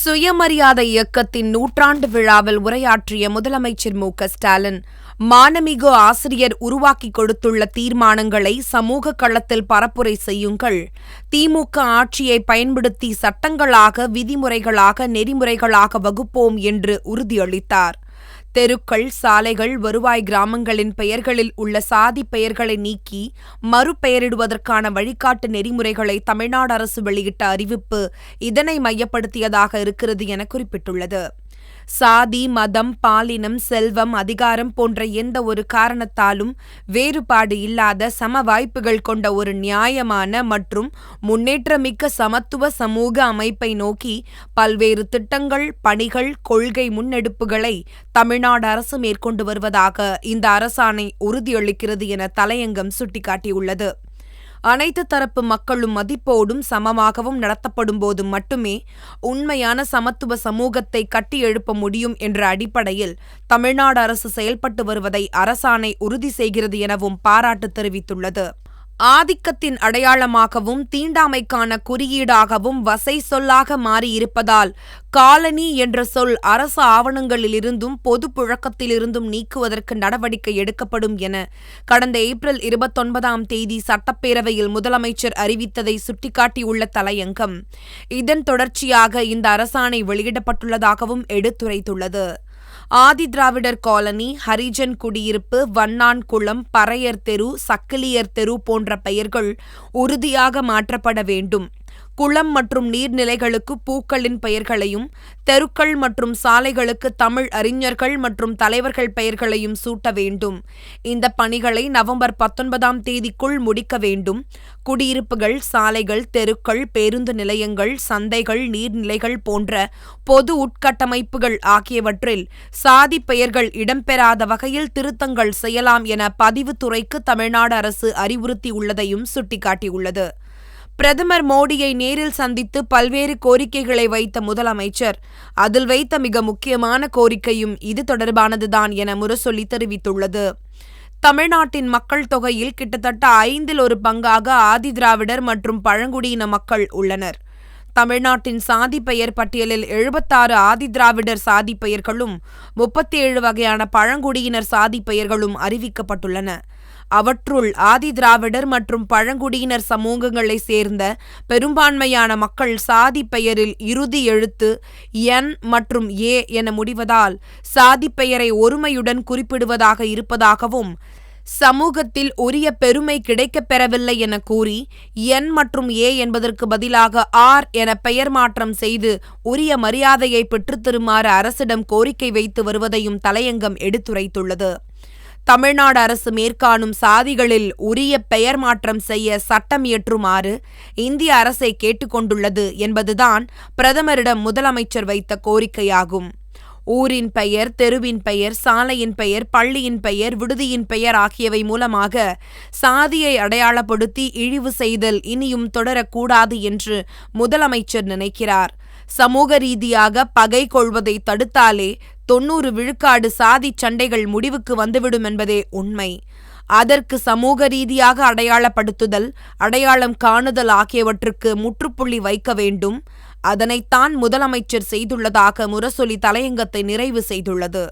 சுயமரியாதை இயக்கத்தின் நூற்றாண்டு விழாவில் உரையாற்றிய முதலமைச்சர் மு க ஸ்டாலின் மானமிகு ஆசிரியர் உருவாக்கி கொடுத்துள்ள தீர்மானங்களை சமூக களத்தில் பரப்புரை செய்யுங்கள். திமுக ஆட்சியை பயன்படுத்தி சட்டங்களாக விதிமுறைகளாக நெறிமுறைகளாக வகுப்போம் என்று உறுதியளித்தார். தெருக்கள் சாலைகள் வருவாய் கிராமங்களின் பெயர்களில் உள்ள சாதி பெயர்களை நீக்கி மறுபெயரிடுவதற்கான வழிகாட்டு நெறிமுறைகளை தமிழ்நாடு அரசு வெளியிட்ட அறிவிப்பு இதனை மையப்படுத்தியதாக இருக்கிறது என குறிப்பிட்டுள்ளது. சாதி மதம் பாலினம் செல்வம் அதிகாரம் போன்ற எந்த ஒரு காரணத்தாலும் வேறுபாடு இல்லாத சம வாய்ப்புகள் கொண்ட ஒரு நியாயமான மற்றும் முன்னேற்றமிக்க சமத்துவ சமூக அமைப்பை நோக்கி பல்வேறு திட்டங்கள் பணிகள் கொள்கை முன்னெடுப்புகளை தமிழ்நாடு அரசு மேற்கொண்டு வருவதாக இந்த அரசாணை உறுதியளிக்கிறது என தலையங்கம் சுட்டிக்காட்டியுள்ளது. அனைத்து தரப்பு மக்களும் மதிப்போடும் சமமாகவும் நடத்தப்படும் போது மட்டுமே உண்மையான சமத்துவ சமூகத்தை கட்டி எழுப்ப முடியும் என்ற அடிப்படையில் தமிழ்நாடு அரசு செயல்பட்டு வருவதை அரசாணை உறுதி செய்கிறது எனவும் பாராட்டு தெரிவித்துள்ளது. ஆதிக்கத்தின் அடையாளமாகவும் தீண்டாமைக்கான குறியீடாகவும் வசை சொல்லாக மாறியிருப்பதால் காலனி என்ற சொல் அரசு ஆவணங்களிலிருந்தும் பொது புழக்கத்திலிருந்தும் நீக்குவதற்கு நடவடிக்கை எடுக்கப்படும் என கடந்த ஏப்ரல் இருபத்தொன்பதாம் தேதி சட்டப்பேரவையில் முதலமைச்சர் அறிவித்ததை சுட்டிக்காட்டியுள்ள தலையங்கம் இதன் தொடர்ச்சியாக இந்த அரசாணை வெளியிடப்பட்டுள்ளதாகவும் எடுத்துரைத்துள்ளது. ஆதி திராவிடர் காலனி ஹரிஜன் குடியிருப்பு வண்ணான்குளம் பறையர் தெரு சக்கிலியர் தெரு போன்ற பெயர்கள் உறுதியாக மாற்றப்பட வேண்டும். குளம் மற்றும் நீர்நிலைகளுக்கு பூக்களின் பெயர்களையும் தெருக்கள் மற்றும் சாலைகளுக்கு தமிழ் அறிஞர்கள் மற்றும் தலைவர்கள் பெயர்களையும் சூட்ட வேண்டும். இந்த பணிகளை நவம்பர் பத்தொன்பதாம் தேதிக்குள் முடிக்க வேண்டும். குடியிருப்புகள் சாலைகள் தெருக்கள் பேருந்து நிலையங்கள் சந்தைகள் நீர்நிலைகள் போன்ற பொது உட்கட்டமைப்புகள் ஆகியவற்றில் சாதி பெயர்கள் இடம்பெறாத வகையில் திருத்தங்கள் செய்யலாம் என பதிவுத்துறைக்கு தமிழ்நாடு அரசு அறிவுறுத்தியுள்ளதையும் சுட்டிக்காட்டியுள்ளது. பிரதமர் மோடியை நேரில் சந்தித்து பல்வேறு கோரிக்கைகளை வைத்த முதலமைச்சர். அதில் வைத்த மிக முக்கியமான கோரிக்கையும் இது தொடர்பானதுதான் என முரசொலி தெரிவித்துள்ளது. தமிழ்நாட்டின் மக்கள் தொகையில் கிட்டத்தட்ட ஐந்தில் ஒரு பங்காக ஆதிதிராவிடர் மற்றும் பழங்குடியின மக்கள் உள்ளனர். தமிழ்நாட்டின் சாதி பெயர் பட்டியலில் எழுபத்தாறு ஆதிதிராவிடர் சாதி பெயர்களும் முப்பத்தி ஏழு வகையான பழங்குடியினர் சாதி பெயர்களும் அறிவிக்கப்பட்டுள்ளன. அவற்றுள் ஆதி திராவிடர் மற்றும் பழங்குடியினர் சமூகங்களை சேர்ந்த பெரும்பான்மையான மக்கள் சாதி பெயரில் இறுதி எழுத்து என் மற்றும் ஏ என முடிவதால் சாதி பெயரை ஒருமையுடன் குறிப்பிடுவதாக இருப்பதாகவும் சமூகத்தில் உரிய பெருமை கிடைக்கப் பெறவில்லை என கூறி என் மற்றும் ஏ என்பதற்கு பதிலாக ஆர் என பெயர் மாற்றம் செய்து உரிய மரியாதையை பெற்றுத்தருமாறு அரசிடம் கோரிக்கை வைத்து வருவதையும் தலையங்கம் எடுத்துரைத்துள்ளது. தமிழ்நாடு அரசு மேற்காணும் சாதிகளில் உரிய பெயர் மாற்றம் செய்ய சட்டம் இயற்றுமாறு இந்திய அரசை கேட்டுக்கொண்டுள்ளது என்பதுதான் பிரதமரிடம் முதலமைச்சர் வைத்த கோரிக்கையாகும். ஊரின் பெயர் தெருவின் பெயர் சாலையின் பெயர் பள்ளியின் பெயர் விடுதியின் பெயர் ஆகியவை மூலமாக சாதியை அடையாளப்படுத்தி இழிவு செய்தல் இனியும் தொடரக்கூடாது என்று முதலமைச்சர் நினைக்கிறார். சமூக ரீதியாக பகை கொள்வதை தடுத்தாலே தொன்னூறு விழுக்காடு சாதி சண்டைகள் முடிவுக்கு வந்துவிடும் என்பதே உண்மை. அதற்கு சமூக ரீதியாக அடையாளப்படுத்துதல் அடையாளம் காணுதல் ஆகியவற்றுக்கு முற்றுப்புள்ளி வைக்க வேண்டும். அதனைத்தான் முதலமைச்சர் செய்துள்ளதாக முரசொலி தலையங்கத்தை நிறைவு செய்துள்ளது.